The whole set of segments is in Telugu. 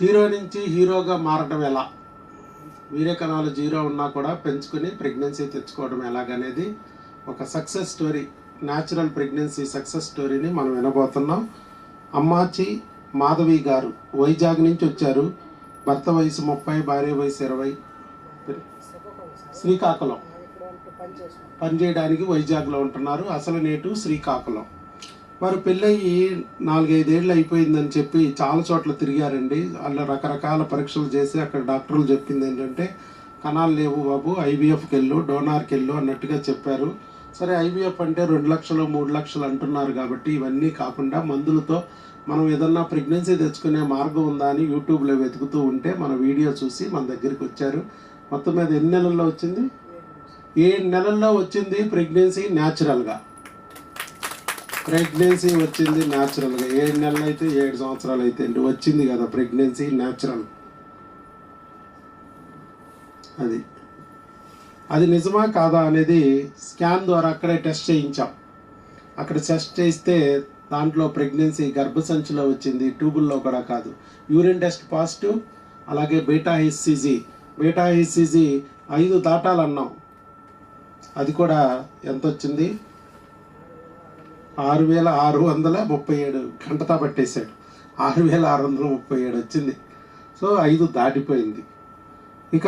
జీరో నుంచి హీరోగా మారడం ఎలా? వీర్య కణాలు జీరో ఉన్నా కూడా పెంచుకుని ప్రెగ్నెన్సీ తెచ్చుకోవడం ఎలాగనేది ఒక success story natural pregnancy success స్టోరీని మనం వినబోతున్నాం. అమ్మాచి మాధవి గారు వైజాగ్ నుంచి వచ్చారు. భర్త వయసు ముప్పై భార్య వయసు ఇరవై. శ్రీకాకుళం. పనిచేయడానికి వైజాగ్లో ఉంటున్నారు. అసలు నేటు శ్రీకాకుళం. వారు పెళ్ళయి నాలుగైదేళ్ళు అయిపోయిందని చెప్పి చాలా చోట్ల తిరిగారండి. అలా రకరకాల పరీక్షలు చేసి అక్కడ డాక్టర్లు చెప్పింది ఏంటంటే కణాలు లేవు బాబు ఐవీఎఫ్కి వెళ్ళు డోనార్కి వెళ్ళు అన్నట్టుగా చెప్పారు. సరే ఐవీఎఫ్ అంటే రెండు లక్షలు మూడు లక్షలు అంటున్నారు కాబట్టి ఇవన్నీ కాకుండా మందులతో మనం ఏదన్నా ప్రెగ్నెన్సీ తెచ్చుకునే మార్గం ఉందా అని యూట్యూబ్లో వెతుకుతూ ఉంటే మన వీడియో చూసి మన దగ్గరికి వచ్చారు. మొత్తం మీద ఎన్ని నెలల్లో వచ్చింది? ఏడు నెలల్లో వచ్చింది ప్రెగ్నెన్సీ న్యాచురల్గా. ప్రెగ్నెన్సీ వచ్చింది న్యాచురల్గా. ఏడు నెలలు అయితే ఏడు సంవత్సరాలు అయితే వచ్చింది కదా ప్రెగ్నెన్సీ న్యాచురల్. అది. అది నిజమా కాదా అనేది స్కాన్ ద్వారా అక్కడే టెస్ట్ చేయించాం. అక్కడ టెస్ట్ చేస్తే దాంట్లో ప్రెగ్నెన్సీ గర్భసంచిలో వచ్చింది ట్యూబుల్లో కూడా కాదు. యూరిన్ టెస్ట్ పాజిటివ్ అలాగే బీటా హెచ్సిజీ. బీటా హెచ్సిజీ ఐదు దాటాలన్నాం. అది కూడా ఎంత వచ్చింది ఆరు వేల ఆరు వందల ముప్పై ఏడు గంటతా పట్టేశాడు. ఆరు వేల ఆరు వందల ముప్పై ఏడు వచ్చింది. సో ఐదు దాటిపోయింది. ఇక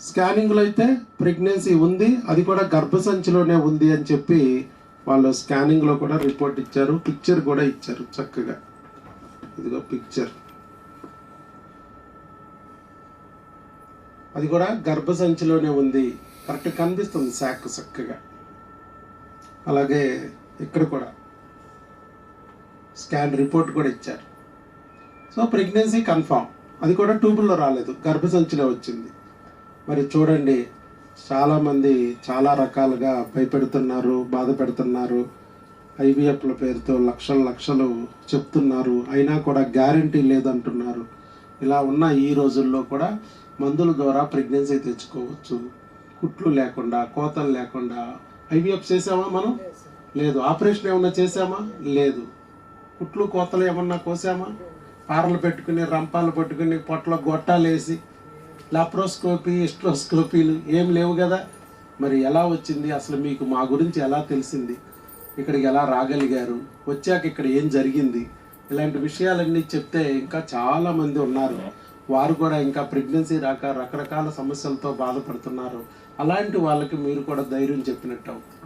స్కానింగ్లో అయితే ప్రెగ్నెన్సీ ఉంది అది కూడా గర్భసంచిలోనే ఉంది అని చెప్పి వాళ్ళు స్కానింగ్లో కూడా రిపోర్ట్ ఇచ్చారు పిక్చర్ కూడా ఇచ్చారు చక్కగా. ఇదిగో పిక్చర్. అది కూడా గర్భసంచిలోనే ఉంది. కరెక్ట్ కనిపిస్తుంది శాక్ చక్కగా. అలాగే ఇక్కడ కూడా. స్కాన్ రిపోర్ట్ కూడా ఇచ్చారు. So pregnancy confirm. అది కూడా ట్యూబుల్లో రాలేదు. గర్భసంచిలో వచ్చింది. మరి చూడండి చాలామంది చాలా రకాలుగా భయపెడుతున్నారు బాధ పెడుతున్నారు. ఐవీఎఫ్ల పేరుతో లక్షల లక్షలు చెప్తున్నారు. అయినా కూడా గ్యారంటీ లేదంటున్నారు. ఇలా ఉన్న ఈ రోజుల్లో కూడా మందుల ద్వారా ప్రెగ్నెన్సీ తెచ్చుకోవచ్చు. కుట్లు లేకుండా కోతలు లేకుండా ఐవీఎఫ్ చేసామా మనం? లేదు. ఆపరేషన్ ఏమన్నా చేసామా లేదు. కుట్లు కోతలు ఏమన్నా కోసామా? పారలు పెట్టుకుని రంపాలు పట్టుకుని పొట్టలో గొట్టాలు వేసి లాప్రోస్కోపీ ఇస్ట్రోస్కోపీలు ఏం లేవు కదా? మరి ఎలా వచ్చింది? అసలు మీకు మా గురించి ఎలా తెలిసింది? ఇక్కడికి ఎలా రాగలిగారు? వచ్చాక ఇక్కడ ఏం జరిగింది? ఇలాంటి విషయాలన్నీ చెప్తే ఇంకా చాలామంది ఉన్నారు. వారు కూడా ఇంకా ప్రెగ్నెన్సీ రాక రకరకాల సమస్యలతో బాధపడుతున్నారు. అలాంటి వాళ్ళకి మీరు కూడా ధైర్యం చెప్పినట్టు అవుతుంది.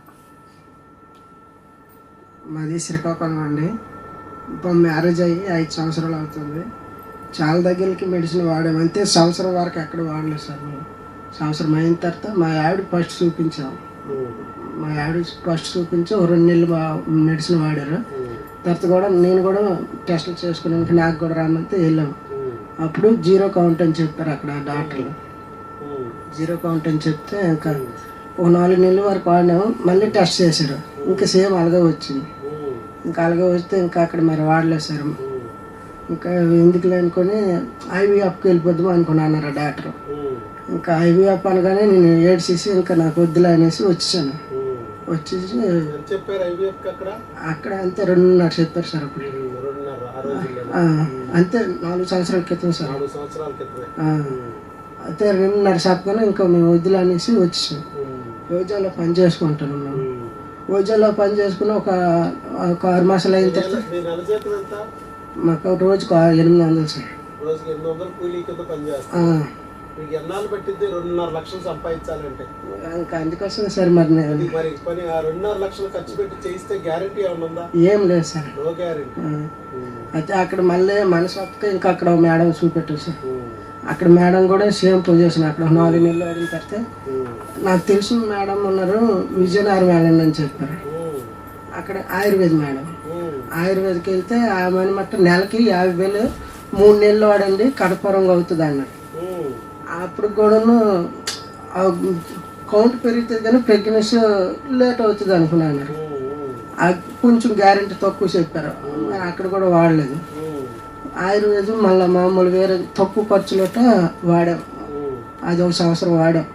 మాది శ్రీకాకుళం అండి. ఇప్పుడు మ్యారేజ్ అయ్యి ఐదు సంవత్సరాలు అవుతుంది. చాలా దగ్గరికి మెడిసిన్ వాడాము అంతే సంవత్సరం వరకు ఎక్కడ వాడలేదు సార్ మేము. సంవత్సరం అయిన తర్వాత మా ఆవిడ ఫస్ట్ చూపించాం. మా ఆవిడ ఫస్ట్ చూపించి రెండు నెలలు బా మెడిసిన్ వాడారు. తర్వాత కూడా నేను కూడా టెస్టులు చేసుకున్నాక నాకు కూడా రమ్మంటే వెళ్ళాము అప్పుడు జీరో కౌంట్ అని చెప్పారు అక్కడ డాక్టర్లు. జీరో కౌంట్ అని చెప్తే ఇంకా ఒక నాలుగు నెలల వరకు వాడినాము. మళ్ళీ టెస్ట్ చేశారు. ఇంకా సేమ్ అలాగే వచ్చింది. ఇంకా అలాగే వస్తే ఇంకా అక్కడ మరి వాడలేదు సార్. ఇంకా ఎందుకులే అనుకొని ఐవీఎఫ్కి వెళ్ళిపోద్దాం అనుకున్నా అన్నారు ఆ డాక్టర్. ఇంకా ఐవీఎఫ్ అనగానే నేను ఏడ్చేసి ఇంకా నాకు వద్దులే అనేసి వచ్చేసాను. వచ్చేసి అక్కడ? అంతే రెండున్నర చెప్పారు సార్ అప్పుడు. అంతే నాలుగు సంవత్సరాల క్రితం సార్. అయితే రెండున్నర చెప్పగానే ఇంకా మేము వద్దులే అనేసి వచ్చేసాం. రోజాలో పని చేసుకుంటాను మేము రోజాలో పని చేసుకుని ఒక ఒక ఆరు మాసాలు అయిన తర్వాత మాకు రోజుకు ఎనిమిది వందలు సార్. రోజుకి ఎనిమిది వందలు కూలీ కింద మీకు ఎన్నాళ్ళు పట్టింది రెండున్నర లక్షలు సంపాదించాలంటే. ఇంకా అందుకోసం సార్ మరి నేను. మరి పని ఆ రెండున్నర లక్షలు ఖర్చు పెట్టి చేయిస్తే గ్యారంటీ ఏమైనా ఉందా? ఏం లేదు సార్. నో గ్యారంటీ ఆ, అయితే అక్కడ మళ్ళీ మనసు ఒప్పుకే ఇంకా అక్కడ మేడం చూపెట్టారు సార్. అక్కడ మేడం కూడా సేమ్ పొజిషన్ అక్కడ నాలుగు నెలలు అడిగిన తర్వాత నాకు తెలిసిన మేడం ఉన్నారు విజయనగరం వెళ్ళండి అని చెప్పారు. అక్కడ ఆయుర్వేద మేడం. ఆయుర్వేదకి వెళ్తే ఆమె మట్ట నెలకి యాభై వేలు మూడు నెలలు వాడండి కడపరంగా అవుతుంది అన్నారు అప్పుడు కూడాను కౌంట్ పెరుగుతుంది కానీ ప్రెగ్నెన్సీ లేట్ అవుతుంది అనుకున్నాను. ఆ కొంచెం గ్యారెంటీ తక్కువ చెప్పారు. మరి అక్కడ కూడా వాడలేదు. ఆయుర్వేదం మళ్ళీ మామూలు వేరే తక్కువ ఖర్చులట వాడాం. అది ఒక సంవత్సరం వాడాం.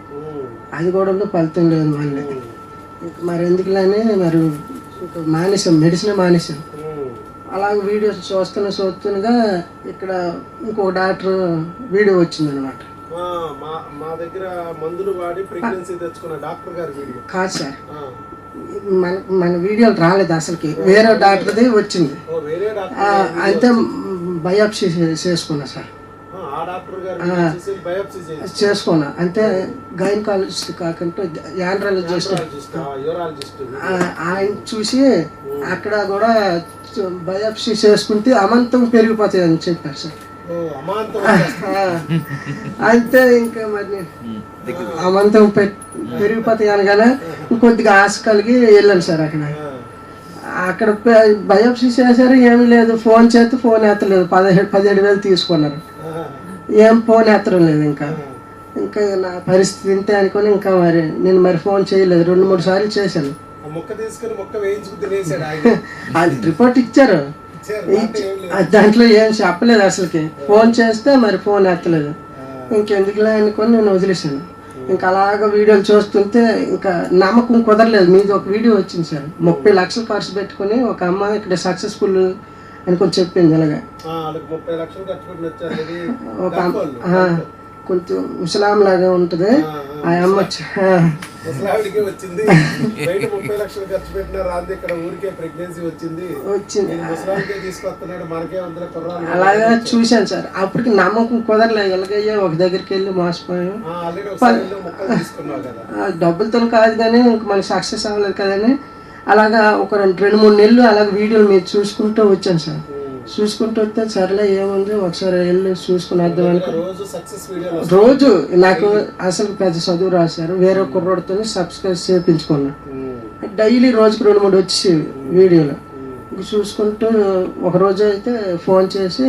అది కూడా ఫలితం లేదు మళ్ళీ. ఇంక మరి ఎందుకులని మరి ఇంక మానేసాం మెడిసిన్ మానేసాం అలాగే వీడియోస్ చూస్తున్న చూస్తుండగా ఇక్కడ ఇంకొక డాక్టర్ వీడియో వచ్చిందనమాట ఆ, మా దగ్గర మందులు వాడి ప్రెగ్నెన్సీ తెచ్చుకున్న డాక్టర్ గారి కాదు సార్. మన మన వీడియోలు రాలేదు అసలుకి. వేరే డాక్టర్ది వచ్చింది. అయితే బయాప్సీ చేసుకున్నా సార్. ఆ, ఆ డాక్టర్ గారు బయోప్సీ చేసి చేసుకున్నా. అంటే గైనకాలజిస్ట్ కాకుండా యాండ్రాలజిస్ట్. యూరాలజిస్ట్. ఆయన చూసి అక్కడ కూడా బయాప్సీ చేసుకుంటే అమంతం పెరిగిపోతాయి అని చెప్పారు సార్. ఓ అమాంతం ఆ, అయితే ఇంకా మరి అమంతం పె- పెరిగిపోతాయి అనగానే ఇంకొద్దిగా ఆశ కలిగి వెళ్ళాను సార్ అక్కడ. అక్కడ బయోప్సీ చేశారు ఏమీ లేదు. ఫోన్ చేస్తే ఫోన్ ఎత్తలేదు. పదిహేడు పదిహేడు వేలు తీసుకున్నారు. ఏం ఫోన్ ఎత్తడం లేదు ఇంకా. ఇంకా నా పరిస్థితి ఇంతే అనుకొని ఇంకా మరి నేను మరి ఫోన్ చేయలేదు. రెండు మూడు సార్లు చేశాను. అది రిపోర్ట్ ఇచ్చారు. దాంట్లో ఏం చెప్పలేదు అసలుకి. ఫోన్ చేస్తే మరి ఫోన్ ఎత్తలేదు. ఇంకెందుకులే అనుకొని నేను వదిలేసాను ఇంకా అలాగ వీడియోలు చూస్తుంటే ఇంకా నమ్మకం కుదరలేదు. మీది ఒక వీడియో వచ్చింది సార్. ముప్పై లక్షలు ఖర్చు పెట్టుకొని ఒక అమ్మాయి ఇక్కడ సక్సెస్ఫుల్ అనుకొని చెప్పింది అలాగే ఒక కొంచెం ముసలాం లాగా ఉంటుంది ఆ, ఆ అమ్మ వచ్చి, ఆ, ముసలావిడికే వచ్చింది. బయట ముప్పై లక్షలు ఖర్చు పెట్టినారు అంతే ఇక్కడ ఊరికే ప్రెగ్నెన్సీ వచ్చింది. వచ్చింది. నేను ముసలావిడికే తీసుకొస్తున్నాడు మనకే వందల కుర్రాలు అలాగా చూశాను సార్. అప్పటికి నమ్మకం కుదరలేదు. ఎలాగయ్యా ఒక దగ్గరికి వెళ్ళి మోసపోయాం డబ్బులతో కాదు. కానీ ఇంక మనకి సక్సెస్ అవ్వలేదు కదని అలాగా ఒక రెండు రెండు మూడు నెలలు అలాగ వీడియోలు మీరు చూసుకుంటూ వచ్చాను సార్. చూసుకుంటూ వస్తే సరేలే ఏముంది? ఒకసారి వెళ్ళి చూసుకుని అర్థం అనుకో. రోజు నాకు అసలు పెద్ద చదువు రాశారు. వేరే కుర్రోడితో సబ్స్క్రైబ్ చేయించుకున్నా. డైలీ రోజుకి రెండు మూడు వచ్చి వీడియోలు. ఇంక చూసుకుంటూ ఒక రోజు అయితే ఫోన్ చేసి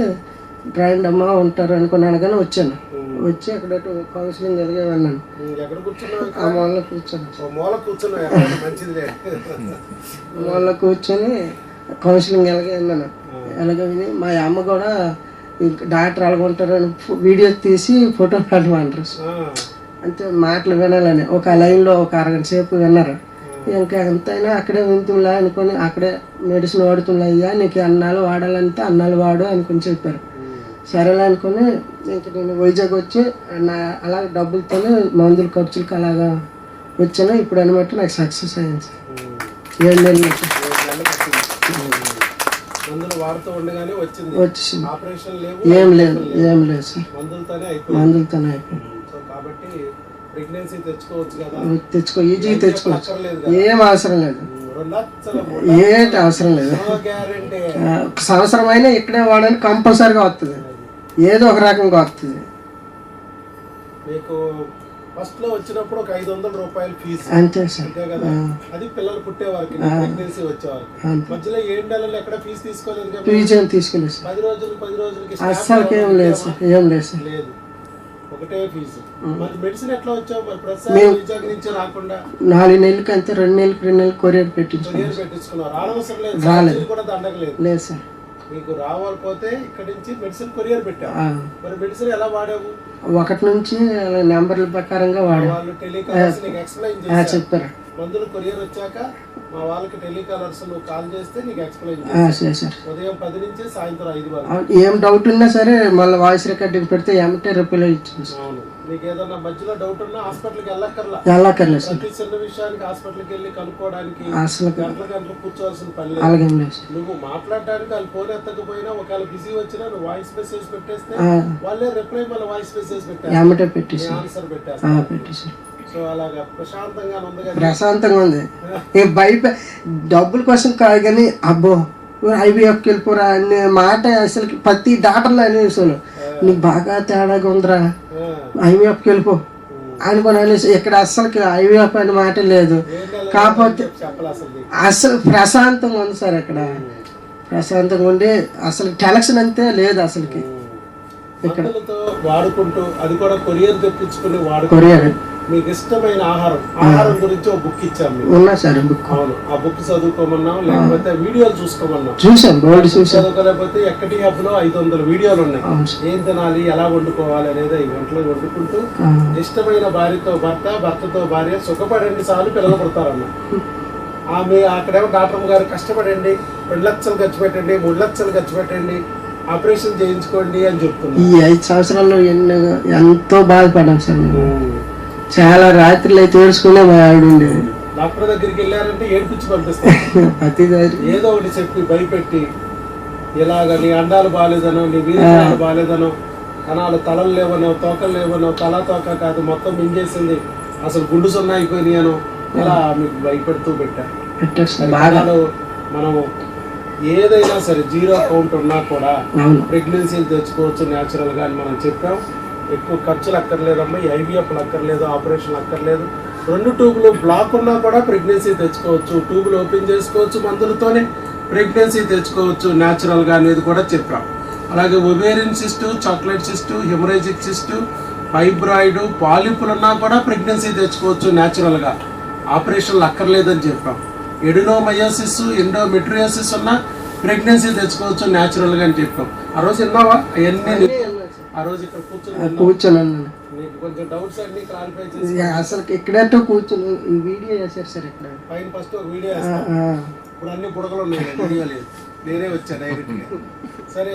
డ్రాయింగ్ అమ్మ ఉంటారు అనుకున్నాను కానీ వచ్చాను. వచ్చి అక్కడ కౌన్సిలింగ్ ఎదిగే వెళ్ళాను? ఆ మూలలో కూర్చొని మూల కూర్చొని కౌన్సిలింగ్ ఎలాగే వెళ్ళాను ఎలాగ విని మా అమ్మ కూడా డాక్టర్ అలాగుంటారని వీడియో తీసి ఫోటో పెట్టమంటారు. అంతే మాటలు వినాలని. ఒక లైన్లో ఒక అరగంట సేపు విన్నారు. ఇంకా ఎంతైనా అక్కడే వింటుంలా అనుకొని అక్కడే మెడిసిన్ వాడుతుందా అయ్యా నీకు అన్నాలు వాడాలంటే అన్నాలు వాడు అనుకుని చెప్పారు. సరేలే అనుకుని ఇంక నేను వైజాగ్ వచ్చి నా అలా డబ్బులతోనే మందుల ఖర్చులకి అలాగా వచ్చాను. ఇప్పుడు అనమాట నాకు సక్సెస్ అయింది. Sir um. వచ్చింది. ఏం లేదు ఏం లేదు సార్. మందులతోనే అయిపోయింది. తెచ్చుకోవచ్చు తెచ్చుకో ఈజీ తెచ్చుకో అక్కర్లేదు కదా. ఏం అవసరం లేదు. ఏంటి అవసరం లేదు. ఒక సంవత్సరం అయినా ఇక్కడే వాడని కంపల్సరీగా వస్తుంది. ఏదో ఒక రకంగా వస్తుంది. మీకు ఫస్ట్లో వచ్చినప్పుడు ఒక ఐదు వందల రూపాయలు ఫీజు. అంతే సార్. అంతే కదా? అది పిల్లలు పుట్టే వారికి ప్రెగ్నెన్సీ వచ్చేవారికి. మధ్యలో ఏడు నెలలు ఎక్కడ ఫీజు తీసుకోలేదు కదా? ఫీజు ఏం సార్. పది రోజులు పది రోజులకి అస్సలకి ఏం లేదు సార్. ఏం లేదు సార్. లేదు. ఒకటే ఫీజు. మరి మెడిసిన్ ఎట్లా వచ్చావు? మరి ప్రతిసారి వైజాగ్ నుంచి రాకుండా? నాలుగు నెలలకి అంతే రెండు నెలలకి రెండు నెలలు కొరియర్ పెట్టించుకున్నాం. కొరియర్ పెట్టించుకున్నారు రానవసరం లేదు. ఛార్జీలు కూడా దండగలేదు లేదు సార్. మీకు రావాలిపోతే ఇక్కడ నుంచి మెడిసిన్ కొరియర్ పెట్టావు. ఆ, మరి మెడిసిన్ ఎలా వాడావు? ఒకటి నుంచి నెంబర్ల ప్రకారంగా వాడా. వాళ్ళు టెలికాలర్స్ నీకు ఎక్స్ప్లెయిన్ చేశారు. చెప్పారు. మందులు కొరియర్ వచ్చాక మా వాళ్ళకి టెలికాలర్స్ నువ్వు కాల్ చేస్తే నీకు ఎక్స్ప్లెయిన్ ఆ, సరే సార్. ఉదయం పది నుంచి సాయంత్రం ఐదు వరకు. ఏం డౌట్ ఉన్నా సరే మళ్ళీ వాయిస్ రికార్డింగ్ పెడితే ఏమంటే రిప్లై ఇచ్చింది అవును. నీకు ఏదన్నా మధ్యలో డౌట్ ఉన్నా హాస్పిటల్కి వెళ్ళక్కర్లా. వెళ్ళక్కర్లేదు సార్. ప్రతి చిన్న విషయానికి హాస్పిటల్కి వెళ్ళి కనుక్కోవడానికి అసలు గంటల గంటలు కూర్చోవాల్సిన పని లేదు. అలాగేం నువ్వు మాట్లాడడానికి వాళ్ళు ఫోన్ ఎత్తకపోయినా ఒకవేళ బిజీ వచ్చినా నువ్వు వాయిస్ మెసేజ్ పెట్టేస్తే వాళ్ళే రిప్లై మళ్ళీ వాయిస్ మెసేజ్ పెట్టారు ఆన్సర్ ఆ, పెట్టారు పెట్టేసి. సో అలాగా ప్రశాంతంగా ఉంది. ప్రశాంతంగా భయప డబ్బుల కోసం కాదు కానీ అబ్బో ఐవీఎఫ్కి వెళ్ళిపోరా అనే మాట అసలు ప్రతి డాక్టర్లు అనేసాను నీకు బాగా తేడాగా ఉందిరా. ఐవీఎఫ్కి వెళ్ళిపో. అనుకుని అనేసి ఇక్కడ అస్సలకి ఐవీఎఫ్ అనే మాట లేదు. కాకపోతే అసలు ప్రశాంతంగా ఉంది సార్ ఇక్కడ ప్రశాంతంగా ఉండి అసలు టెలక్షన్ అంతే లేదు అసలుకి. మందులతో వాడుకుంటూ అది కూడా కొరియర్ తెప్పించుకుని వాడుకుంటూ కొరియర్. మీకు ఇష్టమైన ఆహారం ఆహారం గురించి ఒక బుక్ ఇచ్చాం మీకు ఉన్నా సార్ బుక్. అవును ఆ బుక్ చదువుకోమన్నాం లేకపోతే వీడియోలు చూసుకోమన్నాం చూసాం బోర్డు చూసాం చదువుకోలేకపోతే ఎక్కడి హబ్లో ఐదు వందల వీడియోలు ఉన్నాయి. ఏం తినాలి ఎలా వండుకోవాలి అనేది గంటలు వండుకుంటూ ఇష్టమైన భార్యతో భర్త భర్తతో భార్య సుఖపడండి చాలు పిల్లలు పుడతారన్న. ఆమె అక్కడేమో డాక్టర్ గారు కష్టపడండి రెండు లక్షలు ఖర్చు పెట్టండి మూడు లక్షలు ఖర్చు పెట్టండి ఆపరేషన్ చేయించుకోండి అని చెప్తున్నారు. ఈ ఐదు సంవత్సరాల్లో ఎన్నో ఎంతో బాధపడ్డాం సార్ చాలా రాత్రులు అయితే ఏడుచుకునే మా ఆవిడ ఉండేది. డాక్టర్ దగ్గరికి వెళ్ళారంటే ఏడిపించి పంపిస్తారు. ప్రతి ఏదో ఒకటి చెప్పి భయపెట్టి ఇలాగ నీ అండాలు బాగాలేదనో నీ వీరికాలు బాగాలేదనో కణాలు తలలు లేవనో తోకలు లేవనో తల తోక కాదు మొత్తం మింగేసింది. అసలు గుండు సున్నా అయిపోయినాయనో ఇలా మీకు భయపెడుతూ పెట్టారు. మనము ఏదైనా సరే జీరో కౌంట్ ఉన్నా కూడా ప్రెగ్నెన్సీలు తెచ్చుకోవచ్చు న్యాచురల్గా అని మనం చెప్పాం. ఎక్కువ ఖర్చులు అక్కర్లేదమ్మా. ఈ ఐవీఎఫ్లు అక్కర్లేదు ఆపరేషన్ అక్కర్లేదు. రెండు ట్యూబ్లు బ్లాక్ ఉన్నా కూడా ప్రెగ్నెన్సీ తెచ్చుకోవచ్చు. ట్యూబ్లు ఓపెన్ చేసుకోవచ్చు మందులతోనే ప్రెగ్నెన్సీ తెచ్చుకోవచ్చు. న్యాచురల్గా అనేది కూడా చెప్పాం. అలాగే ovarian cyst chocolate cyst haemorrhagic cyst fibroid పాలిపులు ఉన్నా కూడా ప్రెగ్నెన్సీ తెచ్చుకోవచ్చు న్యాచురల్గా ఆపరేషన్లు అక్కర్లేదని చెప్పాం. ఎడినోమయోసిస్ ఎండోమెట్రియోసిస్ ఉన్నా ప్రెగ్నెన్సీ తెచ్చుకోవచ్చు న్యాచురల్గా అని చెప్పాం. ఆ రోజు విన్నావా? అవన్నీ ఆ రోజు ఇక్కడ కూర్చొని విన్నావా? కూర్చొని ఉన్నాను నీకు కొంచెం డౌట్స్ అన్ని క్లారిఫై చేసి ఇక అసలు ఎక్కడైతే కూర్చొని వీడియో చేశారు సార్ ఇక్కడ. పైన ఫస్ట్ వీడియో. ఇప్పుడు అన్ని బుడగలు ఉన్నాయి వీడియో లేదు. నేనే వచ్చా డైరెక్ట్ సరే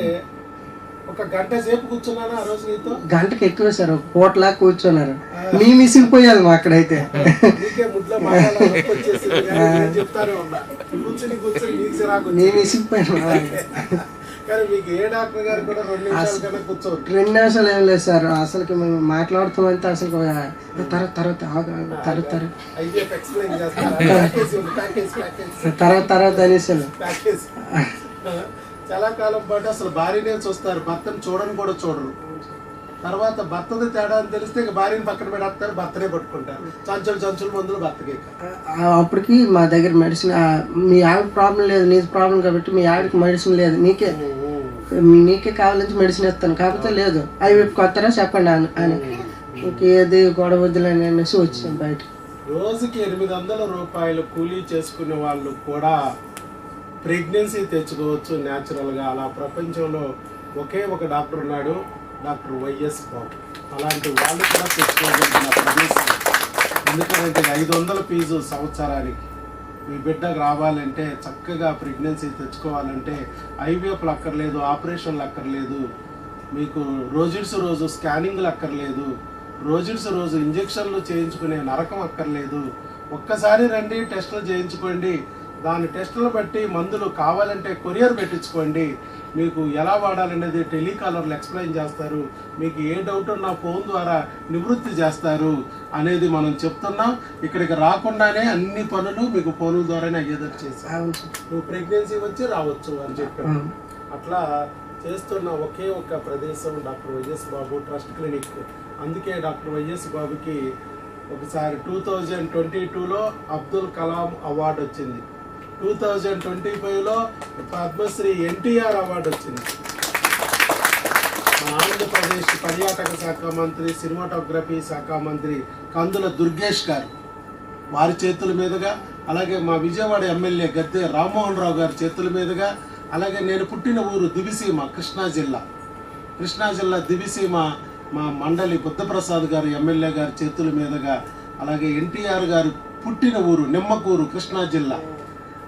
ఒక గంట సేపు కూర్చున్నాను ఆ రోజు నీతో? గంటకి ఎక్కువ సార్ ఒక పూటలా కూర్చున్నారు. మీ మిసిగిపోయాలి మా అక్కడైతే. నేను చెప్తానే ఉన్నా. కూర్చుని కూర్చుని మీకు డాక్టర్ గారు కూడా రెండు నిమిషాల ఏం లేదు సార్. అసలుకి మేము మాట్లాడుతామంటే అసలు తర్వాత తర్వాత తర్వాత తర్వాత తర్వాత ప్యాకేజ్ చాలా కాలం పాటు అసలు భార్యనే చూస్తారు. భర్తను చూడని కూడా చూడరు. తర్వాత భర్తది తేడా అని తెలిస్తే ఇక భార్యని పక్కన పెడతారు భర్తనే పట్టుకుంటారు. చంచులు చంచులు మందులు భర్తకి అప్పటికి మా దగ్గర మెడిసిన్ మీ ఆవిడ ప్రాబ్లం లేదు నీది ప్రాబ్లం కాబట్టి మీ ఆవిడకి మెడిసిన్ లేదు. నీకే నీకే కావాలని మెడిసిన్ ఇస్తాను. కాకపోతే లేదు. అవి కొత్తరా చెప్పండి అని. అని. ఇంకేది గొడవ వద్దులని అనేసి వచ్చాం బయట రోజుకి ఎనిమిది వందల రూపాయలు కూలీ చేసుకునే వాళ్ళు కూడా ప్రెగ్నెన్సీ తెచ్చుకోవచ్చు న్యాచురల్గా. అలా ప్రపంచంలో ఒకే ఒక డాక్టర్ ఉన్నాడు డాక్టర్ వైఎస్ బాబు. అలాంటి వాళ్ళు కూడా తెచ్చుకోగలిగిన ప్రదేశం ఎందుకంటే ఐదు వందల ఫీజు సంవత్సరానికి. మీ బిడ్డకు రావాలంటే చక్కగా ప్రెగ్నెన్సీ తెచ్చుకోవాలంటే ఐవీఎఫ్లు అక్కర్లేదు ఆపరేషన్లు అక్కర్లేదు మీకు రోజుడ్స్ రోజు స్కానింగ్లు అక్కర్లేదు రోజుడ్స్ రోజు ఇంజెక్షన్లు చేయించుకునే నరకం అక్కర్లేదు. ఒక్కసారి రండి టెస్టులు చేయించుకోండి. దాని టెస్టులు బట్టి మందులు కావాలంటే కొరియర్ పెట్టించుకోండి. మీకు ఎలా వాడాలనేది టెలికాలర్లు ఎక్స్ప్లెయిన్ చేస్తారు. మీకు ఏ డౌట్ ఉన్నా ఫోన్ ద్వారా నివృత్తి చేస్తారు అనేది మనం చెప్తున్నాం. ఇక్కడికి రాకుండానే అన్ని పనులు మీకు ఫోన్ల ద్వారానే అయ్యేదట్టు చేశాం అవును సార్. నువ్వు ప్రెగ్నెన్సీ వచ్చి రావచ్చు అని చెప్పాను. అట్లా చేస్తున్న ఒకే ఒక్క ప్రదేశం doctor YS Babu trust clinic. అందుకే డాక్టర్ వైఎస్ బాబుకి ఒకసారి టూ థౌజండ్ ట్వంటీ టూలో అబ్దుల్ కలాం అవార్డు వచ్చింది. టూ థౌజండ్ ట్వంటీ ఫైవ్లో పద్మశ్రీ ఎన్టీఆర్ అవార్డు వచ్చింది. ఆంధ్రప్రదేశ్ పర్యాటక శాఖ మంత్రి సినిమాటోగ్రఫీ శాఖ మంత్రి కందుల దుర్గేష్ గారు వారి చేతుల మీదుగా అలాగే మా విజయవాడ ఎమ్మెల్యే గద్దె రామ్మోహన్ రావు గారి చేతుల మీదుగా అలాగే నేను పుట్టిన ఊరు దివిసీమ కృష్ణా జిల్లా. కృష్ణా జిల్లా దివిసీమ మా మండలి బుద్ధప్రసాద్ గారు ఎమ్మెల్యే గారి చేతుల మీదుగా అలాగే ఎన్టీఆర్ గారు పుట్టిన ఊరు నిమ్మకూరు కృష్ణా జిల్లా.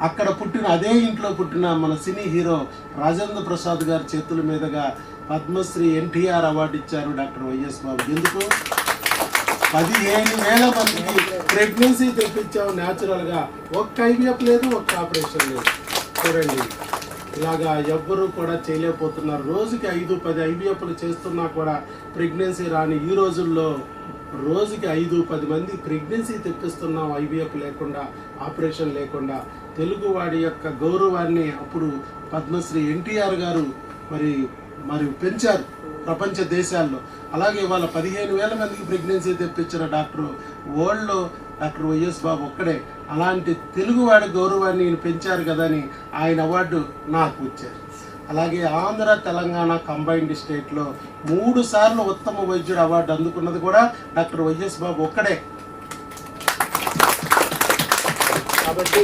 అక్కడ పుట్టిన అదే ఇంట్లో పుట్టిన మన సినీ హీరో రాజేంద్ర ప్రసాద్ గారి చేతుల మీదుగా పద్మశ్రీ ఎన్టీఆర్ అవార్డు ఇచ్చారు డాక్టర్ వైఎస్ బాబు. ఎందుకు? పదిహేను వేల మందికి ప్రెగ్నెన్సీ తెప్పించాం న్యాచురల్గా. ఒక్క ఐవీఎఫ్ లేదు ఒక్క ఆపరేషన్ లేదు. చూడండి. ఇలాగా ఎవ్వరూ కూడా చేయలేకపోతున్నారు. రోజుకి ఐదు పది ఐవీఎఫ్లు చేస్తున్నా కూడా ప్రెగ్నెన్సీ రాని ఈ రోజుల్లో రోజుకి ఐదు పది మంది ప్రెగ్నెన్సీ తెప్పిస్తున్నాం. ఐవీఎఫ్ లేకుండా ఆపరేషన్ లేకుండా. తెలుగువాడి యొక్క గౌరవాన్ని అప్పుడు పద్మశ్రీ ఎన్టీఆర్ గారు మరి మరి పెంచారు ప్రపంచ దేశాల్లో. అలాగే వాళ్ళ పదిహేను వేల మందికి ప్రెగ్నెన్సీ తెప్పించిన డాక్టర్ వరల్డ్లో డాక్టర్ వైఎస్ బాబు ఒక్కడే. అలాంటి తెలుగువాడి గౌరవాన్ని ఈయన పెంచారు కదా అని ఆయన అవార్డు నాకు వచ్చారు. అలాగే ఆంధ్ర తెలంగాణ కంబైన్డ్ స్టేట్లో మూడు సార్లు ఉత్తమ వైద్యుడు అవార్డు అందుకున్నది కూడా డాక్టర్ వైఎస్ బాబు ఒక్కడే. కాబట్టి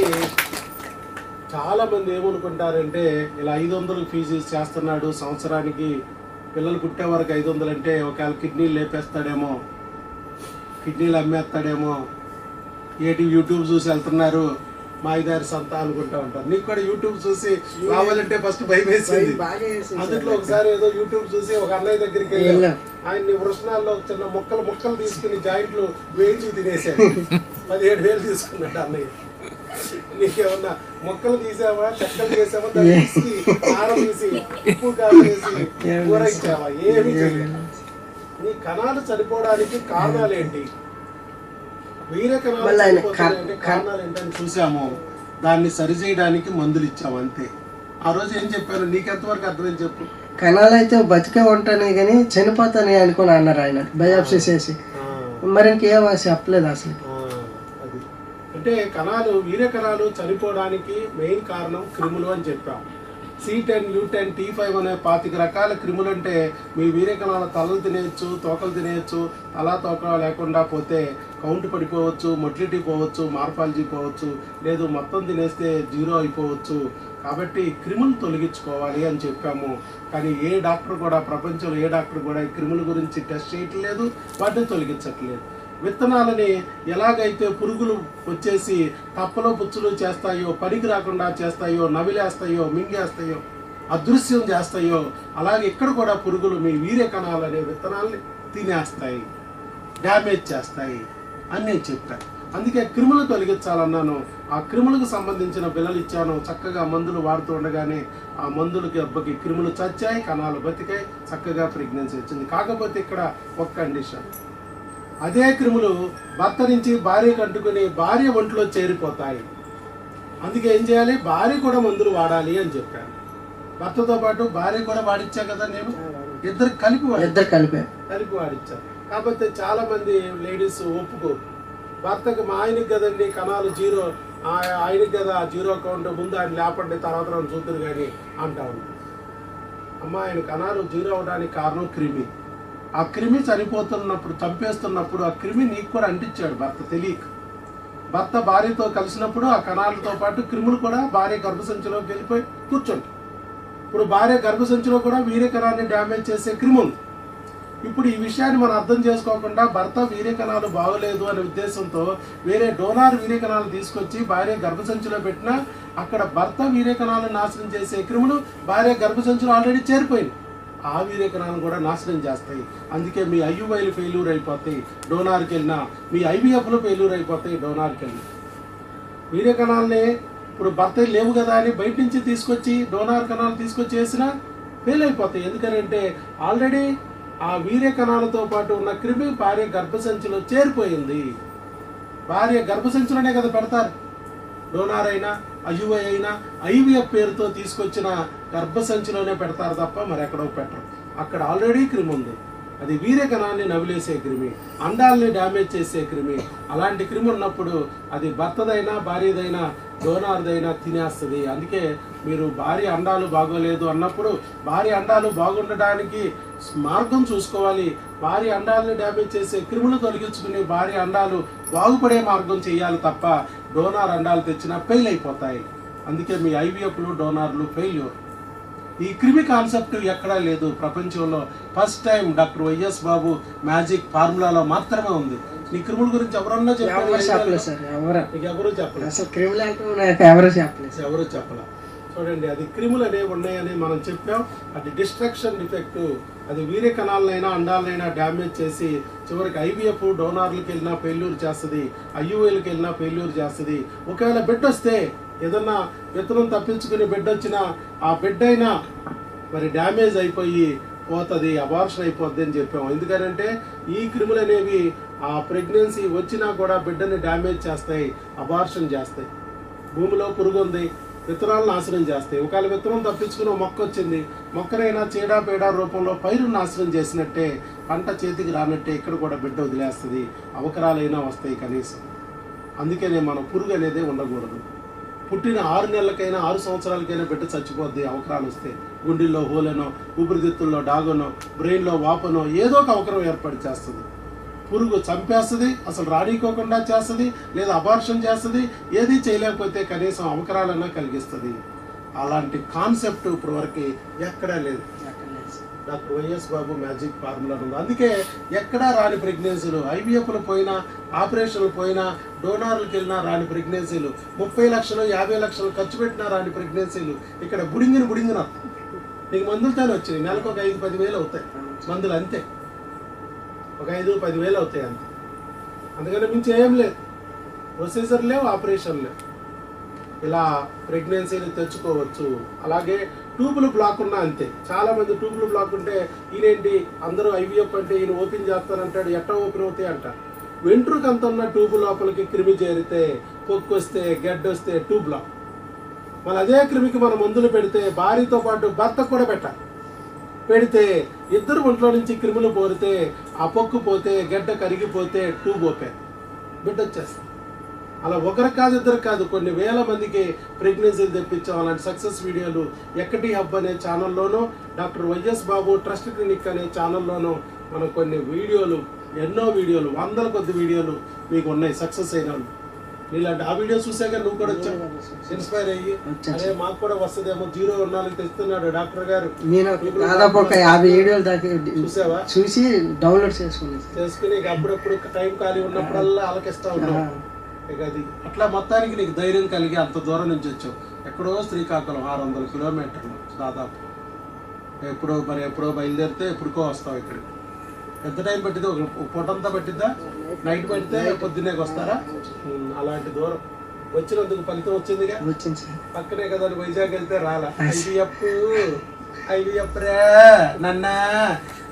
చాలా మంది ఏమనుకుంటారంటే ఇలా ఐదు వందలు ఫీజు చేస్తున్నాడు సంవత్సరానికి పిల్లలు పుట్టే వరకు ఐదు వందలు అంటే ఒకవేళ కిడ్నీలు లేపేస్తాడేమో కిడ్నీలు అమ్మేస్తాడేమో ఏటి యూట్యూబ్ చూసి వెళ్తున్నారు మాయదారి సంత అనుకుంటా ఉంటారు. నీకు కూడా యూట్యూబ్ చూసి రావాలంటే ఫస్ట్ భయం వేసింది. అందుట్లో ఒకసారి ఏదో యూట్యూబ్ చూసి ఒక అన్నయ్య దగ్గరికి వెళ్ళాం వెళ్ళాం. ఆయన్ని వృషణాల్లో చిన్న ముక్కలు ముక్కలు తీసుకుని జాయింట్లు వేయించి తినేసాడు. పదిహేడు వేలు తీసుకున్నాడు అన్నయ్య. నీకేమన్నా మొక్కలు తీసావా? చెక్కలు చేసావా? దాన్ని తీసి కారం తీసి ఉప్పు కారం వేసి కూర ఇచ్చావా ఏమి చేయలేదు. నీ కణాలు చనిపోవడానికి కారణాలు ఏంటి? వీర కణాలు చనిపోతాయంటే కారణాలు ఏంటని చూసాము. దాన్ని సరిచేయడానికి మందులు ఇచ్చాము అంతే. ఆ రోజు ఏం చెప్పారు? నీకెంతవరకు అర్థం చెప్పు. కణాలు అయితే బతికే ఉంటానే కానీ చనిపోతానే అనుకుని అన్నారు ఆయన. బయాప్సీ చేసి. మరి ఇంకేం చెప్పలేదు అసలు. అంటే కణాలు వీర కణాలు చనిపోవడానికి మెయిన్ కారణం క్రిములు అని చెప్పాం. C ten U ten T five అనే పాతిక రకాల క్రిములు అంటే మీ వీర తలలు తినేయచ్చు తోకలు తినేయచ్చు తలా తోక లేకుండా పోతే కౌంట్ పడిపోవచ్చు మొటిలిటీ పోవచ్చు మార్ఫాలజీ పోవచ్చు లేదు మొత్తం తినేస్తే జీరో అయిపోవచ్చు. కాబట్టి క్రిములు తొలగించుకోవాలి అని చెప్పాము. కానీ ఏ డాక్టర్ కూడా ప్రపంచంలో ఏ డాక్టర్ కూడా ఈ క్రిముల గురించి టెస్ట్ చేయట్లేదు వాటిని తొలగించట్లేదు. విత్తనాలని ఎలాగైతే పురుగులు వచ్చేసి తప్పలో పుచ్చులు చేస్తాయో పనికి రాకుండా చేస్తాయో నవిలేస్తాయో మింగేస్తాయో అదృశ్యం చేస్తాయో అలాగే ఇక్కడ కూడా పురుగులు మీ వీర్య కణాలు అనే విత్తనాల్ని తినేస్తాయి డ్యామేజ్ చేస్తాయి అని నేను చెప్పాను అందుకే క్రిములు తొలగించాలన్నాను. ఆ క్రిములకు సంబంధించిన బిల్లలు ఇచ్చాను. చక్కగా మందులు వాడుతూ ఉండగానే ఆ మందులకి అబ్బకి క్రిములు చచ్చాయి కణాలు బతికాయి చక్కగా ప్రెగ్నెన్సీ వచ్చింది. కాకపోతే ఇక్కడ ఒక కండిషన్. అదే క్రిములు భర్త నుంచి భార్యకు అంటుకుని భార్య ఒంట్లో చేరిపోతాయి. అందుకే ఏం చేయాలి? భార్య కూడా మందులు వాడాలి అని చెప్పాను భర్తతో పాటు భార్య కూడా వాడిచ్చా కదా నేను ఇద్దరు కలిపి వాడి ఇద్దరు కలిపే. కలిపి వాడిచ్చారు కాకపోతే చాలా మంది లేడీస్ ఒప్పుకోరు భర్తకి మా ఆయనకి కదండి కణాలు జీరో ఆ- ఆయనకి కదా జీరో అకౌంట్ ముందు ఆయన లేపండి తర్వాత నన్ను చూద్దరు కానీ అంటా ఉన్నారు అమ్మ ఆయన కణాలు జీరో అవడానికి కారణం క్రిమి. ఆ క్రిమి చనిపోతున్నప్పుడు చంపేస్తున్నప్పుడు ఆ క్రిమి నీకు కూడా అంటించాడు భర్త తెలియక. భర్త భార్యతో కలిసినప్పుడు ఆ కణాలతో పాటు క్రిములు కూడా భార్య గర్భసంచిలోకి వెళ్ళిపోయి కూర్చుంటాయి. ఇప్పుడు భార్య గర్భసంచిలో కూడా వీర్యకణాన్ని డ్యామేజ్ చేసే క్రిమి ఉంది. ఇప్పుడు ఈ విషయాన్ని మనం అర్థం చేసుకోకుండా భర్త వీర్యకణాలు బాగోలేదు అనే ఉద్దేశంతో వేరే డోనార్ వీర్యకణాలు తీసుకొచ్చి భార్య గర్భసంచిలో పెట్టినా అక్కడ భర్త వీర్యకణాలను నాశనం చేసే క్రిములు భార్య గర్భసంచిలో ఆల్రెడీ చేరిపోయింది ఆ వీర్య కూడా నాశనం చేస్తాయి. అందుకే మీ ఐయువైలు ఫెయిల్యూర్ అయిపోతాయి. డోనార్కి వెళ్ళినా మీ ఐవీఎఫ్లు ఫెయిల్యూర్ అయిపోతాయి డోనార్కి వెళ్ళి వీర్య కణాలని ఇప్పుడు భర్త లేవు కదా అని బయట నుంచి తీసుకొచ్చి డోనార్ కణాలు తీసుకొచ్చి వేసినా ఫెయిల్ అయిపోతాయి. ఎందుకంటే ఆల్రెడీ ఆ వీర్య కణాలతో పాటు ఉన్న క్రిమి భార్య గర్భసంచిలో చేరిపోయింది. భార్య గర్భసంచిలోనే కదా పెడతారు. డోనార్ అయినా ఐయుఐ అయినా ఐవీఎఫ్ పేరుతో తీసుకొచ్చిన గర్భసంచిలోనే పెడతారు తప్ప మరి ఎక్కడో పెట్టరు. అక్కడ ఆల్రెడీ క్రిమి ఉంది. అది వీరకణాన్ని నవిలేసే క్రిమి అండాల్ని డ్యామేజ్ చేసే క్రిమి. అలాంటి క్రిమి ఉన్నప్పుడు అది భర్తదైనా భార్యదైనా డోనార్దైనా తినేస్తుంది. అందుకే మీరు భార్య అండాలు బాగోలేదు అన్నప్పుడు భార్య అండాలు బాగుండడానికి మార్గం చూసుకోవాలి. భార్య అండాలని డ్యామేజ్ చేసే క్రిములు తొలగించుకుని భార్య అండాలు బాగుపడే మార్గం చేయాలి తప్ప డోనార్ అండాలు తెచ్చినా ఫెయిల్ అయిపోతాయి. అందుకే మీ ఐవీఎఫ్లు డోనార్లు ఫెయిల్యూర్ ఈ క్రిమి కాన్సెప్ట్ ఎక్కడా లేదు. ప్రపంచంలో first time doctor YS Babu magic ఫార్ములాలో మాత్రమే ఉంది. నీ క్రిముల గురించి ఎవరన్నా ఎవరు చెప్పలేదు చెప్పారు ఎవరు? ఎవరు చెప్పలేదు? ఎవరు చెప్పలేదు? ఎవరు చెప్పలే చూడండి అది క్రిములు అనేవి ఉన్నాయని మనం చెప్పాం. అది డిస్ట్రక్షన్ డిఫెక్ట్. అది వీర్య కణాలనైనా అండాలనైనా డ్యామేజ్ చేసి చివరికి ఐవీఎఫ్ డోనార్లకు వెళ్ళినా ఫెయిల్యూర్ చేస్తుంది ఐయుఐలకు వెళ్ళినా ఫెయిల్యూర్ చేస్తుంది. ఒకవేళ బెడ్ వస్తే ఏదన్నా విత్తనం తప్పించుకుని బెడ్ వచ్చినా ఆ బిడ్డ అయినా మరి డ్యామేజ్ అయిపోయి పోతుంది అబార్షన్ అయిపోద్ది అని చెప్పాము ఎందుకంటే ఈ క్రిములు అనేవి ఆ ప్రెగ్నెన్సీ వచ్చినా కూడా బిడ్డని డ్యామేజ్ చేస్తాయి అబార్షన్ చేస్తాయి. భూమిలో పురుగు ఉంది విత్తనాలు నాశనం చేస్తాయి. ఒకవేళ విత్తనం తప్పించుకుని మొక్క వచ్చింది మొక్కనైనా చీడా రూపంలో పైరు నాశనం చేసినట్టే పంట చేతికి రానట్టే ఇక్కడ కూడా బిడ్డ వదిలేస్తుంది. అవకరాలైనా వస్తాయి కనీసం. అందుకనే మనం పురుగు అనేది ఉండకూడదు. పుట్టిన ఆరు నెలలకైనా ఆరు సంవత్సరాలకైనా బిడ్డ చచ్చిపోద్ది అవకరాలు వస్తే గుండెల్లో హోలనో ఊపిరితిత్తుల్లో డాగనో బ్రెయిన్లో వాపనో ఏదో ఒక అవకరం ఏర్పాటు చేస్తుంది. పురుగు చంపేస్తుంది అసలు రానికోకుండా చేస్తుంది లేదా అబార్షన్ చేస్తుంది ఏది చేయలేకపోతే కనీసం అవకరాలన్నా కలిగిస్తుంది. అలాంటి కాన్సెప్ట్ ఇప్పుడు వరకు ఎక్కడా లేదు. Doctor YS Babu magic formula ఉంది అందుకే ఎక్కడా రాని ప్రెగ్నెన్సీలు ఐవీఎఫ్లు పోయినా ఆపరేషన్లు పోయినా డోనార్లకు వెళ్ళినా రాని ప్రెగ్నెన్సీలు ముప్పై లక్షలు యాభై లక్షలు ఖర్చు పెట్టినా రాని ప్రెగ్నెన్సీలు ఇక్కడ బుడింగిన బుడింగిన. నీకు మందులతోనే వచ్చినాయి. నెలకు ఒక ఐదు పది వేలు అవుతాయి. మందులు అంతే. ఒక ఐదు పది వేలు అవుతాయి అంతే. అందుకని మించి ఏం లేదు. ప్రొసీజర్ లేవు ఆపరేషన్ లేవు. ఇలా ప్రెగ్నెన్సీని తెచ్చుకోవచ్చు. అలాగే ట్యూబులు బ్లాక్ ఉన్నా అంతే. చాలామంది ట్యూబులు బ్లాక్ ఉంటే ఈయనేంటి? అందరూ ఐవీఎఫ్ అంటే ఈయన ఓపెన్ చేస్తానంటాడు ఎట్ట ఓపెన్ అవుతాయి అంటారు వెంట్రుక అంత ఉన్న ట్యూబ్ లోపలికి క్రిమి చేరితే పొక్కు వస్తే గడ్డ వస్తే ట్యూబ్ బ్లాక్ మళ్ళీ అదే క్రిమికి మనం మందులు పెడితే భార్యతో పాటు భర్తకు కూడా పెట్టాలి. పెడితే ఇద్దరు ఒంట్లో నుంచి క్రిములు పోరితే ఆ పొక్కు పోతే గడ్డ కరిగిపోతే ట్యూబ్ ఓపెన్. బిడ్డ వచ్చేస్తాం అలా ఒకరు కాదు ఇద్దరు కాదు కొన్ని వేల మందికి ప్రెగ్నెన్సీలు తెప్పించాం. అలాంటి సక్సెస్ వీడియోలు ఎక్కటి హబ్ అనే ఛానల్లోనూ doctor YS Babu trust clinic అనే ఛానల్లోనూ మనం కొన్ని వీడియోలు ఎన్నో వీడియోలు వందల కొద్ది వీడియోలు మీకు ఉన్నాయి సక్సెస్ అయిన నీలాంటి ఆ వీడియో చూసాక నువ్వు కూడా వచ్చావు ఇన్స్పైర్ అయ్యి. అదే మాకు కూడా వస్తుందేమో జీరో ఉన్నాళ్ళకి తెస్తున్నాడు డాక్టర్ గారు. నేను దాదాపు ఒక యాభై వీడియోలు దాకా చూసావా? చూసి డౌన్లోడ్ చేసుకున్నాను. చేసుకుని ఇక అప్పుడప్పుడు టైం ఖాళీ ఉన్నప్పుడల్లా ఆలకిస్తా ఉన్నావు ఇక అది అట్లా మొత్తానికి నీకు ధైర్యం కలిగి అంత దూరం నుంచి వచ్చావు. ఎక్కడో శ్రీకాకుళం ఆరు వందల కిలోమీటర్లు దాదాపు. ఎప్పుడో మరి ఎప్పుడో బయలుదేరితే ఎప్పుడుకో వస్తావు ఇక్కడికి. ఎంత టైం పట్టింది? ఒక ఒక పూటంతా పట్టిద్దా నైట్ పడితే పొద్దున్నేకి వస్తారా? అలాంటి దూరం. వచ్చినందుకు ఫలితం వచ్చిందిగా? పక్కనే కదా వైజాగ్ వెళ్తే రాలా. ఐవీఎఫ్ ఐవీఎఫ్ రే నన్న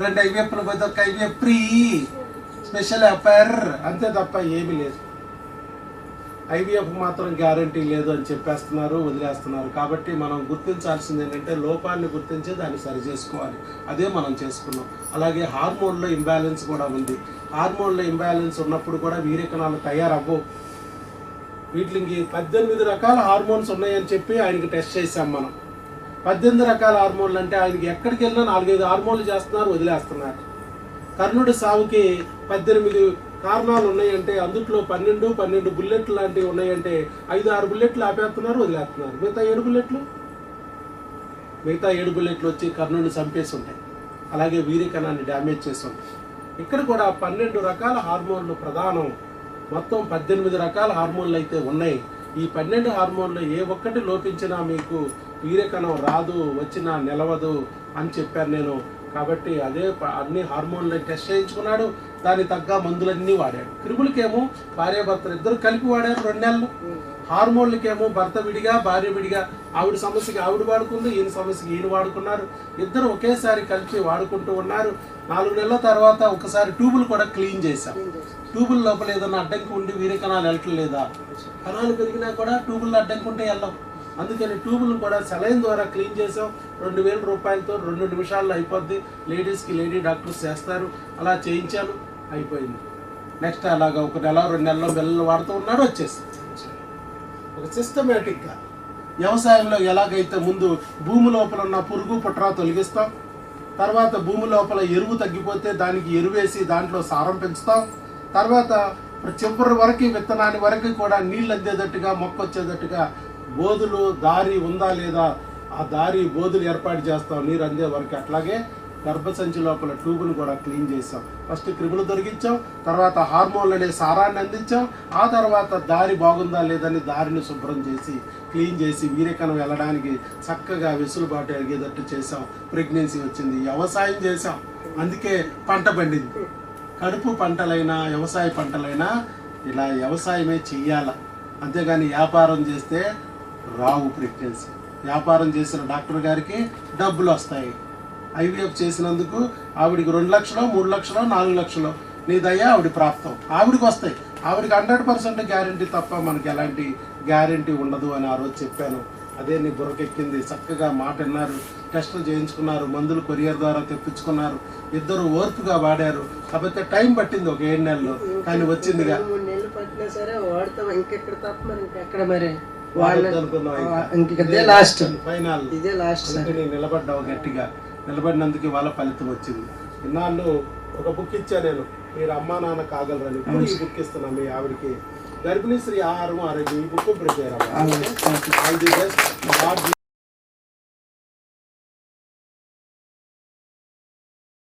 రెండు ఐవీఎఫ్లు పోతే ఒక ఐవీఎఫ్ ఫ్రీ. స్పెషల్ ఆఫర్ అంతే తప్ప ఏమీ లేదు. ఐవీఎఫ్ మాత్రం గ్యారంటీ లేదు అని చెప్పేస్తున్నారు వదిలేస్తున్నారు. కాబట్టి మనం గుర్తించాల్సింది ఏంటంటే లోపాన్ని గుర్తించి దాన్ని సరి చేసుకోవాలి. అదే మనం చేసుకున్నాం. అలాగే హార్మోన్లో ఇంబ్యాలెన్స్ కూడా ఉంది. హార్మోన్లో ఇంబ్యాలెన్స్ ఉన్నప్పుడు కూడా వీరికణాలు తయారవ్వవు వీటికి పద్దెనిమిది రకాల హార్మోన్స్ ఉన్నాయని చెప్పి ఆయనకి టెస్ట్ చేసాం మనం. పద్దెనిమిది రకాల హార్మోన్లు అంటే ఆయనకి ఎక్కడికి వెళ్ళినా నాలుగైదు హార్మోన్లు చేస్తున్నారు వదిలేస్తున్నారు. కర్ణుడి సావుకి పద్దెనిమిది కారణాలు ఉన్నాయంటే అందుట్లో పన్నెండు పన్నెండు బుల్లెట్లు లాంటివి ఉన్నాయంటే ఐదు ఆరు బుల్లెట్లు ఆపేస్తున్నారు వదిలేస్తున్నారు. మిగతా ఏడు బుల్లెట్లు? మిగతా ఏడు బుల్లెట్లు వచ్చి కర్ణుడిని చంపేసి ఉంటాయి అలాగే వీరికణాన్ని డ్యామేజ్ చేసి ఉంటాయి ఇక్కడ కూడా పన్నెండు రకాల హార్మోన్లు ప్రధానం. మొత్తం పద్దెనిమిది రకాల హార్మోన్లు అయితే ఉన్నాయి. ఈ పన్నెండు హార్మోన్లు ఏ ఒక్కటి లోపించినా మీకు వీరకణం రాదు వచ్చినా నిలవదు అని చెప్పాను నేను. కాబట్టి అదే ప- అన్ని హార్మోన్లు టెస్ట్ చేయించుకున్నాడు. దాని తగ్గ మందులన్నీ వాడాడు. క్రిములకేమో భార్యాభర్తలు ఇద్దరు కలిపి వాడారు రెండు నెలలు. హార్మోన్లకేమో భర్త విడిగా భార్య విడిగా ఆవిడ సమస్యకి ఆవిడ వాడుకుంది ఈయన సమస్యకి ఈయన వాడుకున్నారు. ఇద్దరు ఒకేసారి కలిపి వాడుకుంటూ ఉన్నారు. నాలుగు నెలల తర్వాత ఒకసారి ట్యూబులు కూడా క్లీన్ చేశాం. ట్యూబుల లోపల ఏదైనా అడ్డంకి ఉండి వీరే కణాలు వెళ్ళటం లేదా? కణాలు పెరిగినా కూడా ట్యూబుల్లో అడ్డంకి ఉంటే వెళ్ళవు. అందుకని ట్యూబులు కూడా సెలైన్ ద్వారా క్లీన్ చేసాం రెండు వేల రూపాయలతో రెండు నిమిషాల్లో అయిపోద్ది. లేడీస్కి లేడీ డాక్టర్స్ చేస్తారు. అలా చేయించాను. అయిపోయింది. నెక్స్ట్ అలాగా ఒక నెల రెండు నెలల్లో బిల్లలు వాడుతూ ఉన్నాడు వచ్చేసి. ఒక సిస్టమేటిక్గా వ్యవసాయంలో ఎలాగైతే ముందు భూమి లోపల ఉన్న పురుగు పుట్రా తొలగిస్తాం తర్వాత భూమి లోపల ఎరువు తగ్గిపోతే దానికి ఎరువేసి దాంట్లో సారం పెంచుతాం తర్వాత చివరి వరకు విత్తనాన్ని వరకు కూడా నీళ్ళు అందేటట్టుగా మొక్క వచ్చేటట్టుగా బోధులు దారి ఉందా లేదా ఆ దారి బోధులు ఏర్పాటు చేస్తాం నీరు అందే వరకు అట్లాగే గర్భసంచి లోపల ట్యూబ్ను కూడా క్లీన్ చేసాం ఫస్ట్ క్రిములు దొరికించాం తర్వాత హార్మోన్లు అనే సారాన్ని అందించాం ఆ తర్వాత దారి బాగుందా లేదని దారిని శుభ్రం చేసి క్లీన్ చేసి వీరికనం వెళ్ళడానికి చక్కగా వెసులుబాటు ఎరిగేటట్టు చేసాం ప్రెగ్నెన్సీ వచ్చింది వ్యవసాయం చేసాం అందుకే పంట పండింది. కడుపు పంటలైనా వ్యవసాయ పంటలైనా ఇలా వ్యవసాయమే చెయ్యాల. అంతేగాని వ్యాపారం చేస్తే రావు ప్రెగ్నెన్సీ. వ్యాపారం చేసిన డాక్టర్ గారికి డబ్బులు వస్తాయి. ఐవీఎఫ్ చేసినందుకు ఆవిడికి రెండు లక్షలు మూడు లక్షలు నాలుగు లక్షలు. నీ దయ ఆవిడ ప్రాప్తం. ఆవిడకి వస్తాయి. ఆవిడకి హండ్రెడ్ పర్సెంట్ గ్యారంటీ తప్ప మనకి ఎలాంటి గ్యారంటీ ఉండదు అని ఆ రోజు చెప్పాను. అదే నీ బుర్రకెక్కింది. చక్కగా మాట విన్నారు. టెస్టులు చేయించుకున్నారు. మందులు కొరియర్ ద్వారా తెప్పించుకున్నారు. ఇద్దరు ఓర్పుగా వాడారు. కాకపోతే టైం పట్టింది ఒక ఏడు నెలలు. కానీ వచ్చిందిగా. రెండు మూడు నెలలు పట్టినా సరే వాడతాం. ఇంకెక్కడ తప్ప మరి ఇంకెక్కడ అనుకున్నాం లాస్ట్. ఫైనల్ ఇదే లాస్ట్ నిలబడ్డావు గట్టిగా. నిలబడినందుకు ఇవాళ ఫలితం వచ్చింది. ఇన్నాళ్ళు ఒక బుక్ ఇచ్చా నేను. మీరు అమ్మా నాన్న కాగలరని ఇప్పుడు ఈ బుక్ ఇస్తున్నా మీ ఆవిడకి. గర్భిణీ శ్రీ ఆహారం ఆరోగ్యం ఈ బుక్ ప్రిపేర్ అవ్వాలి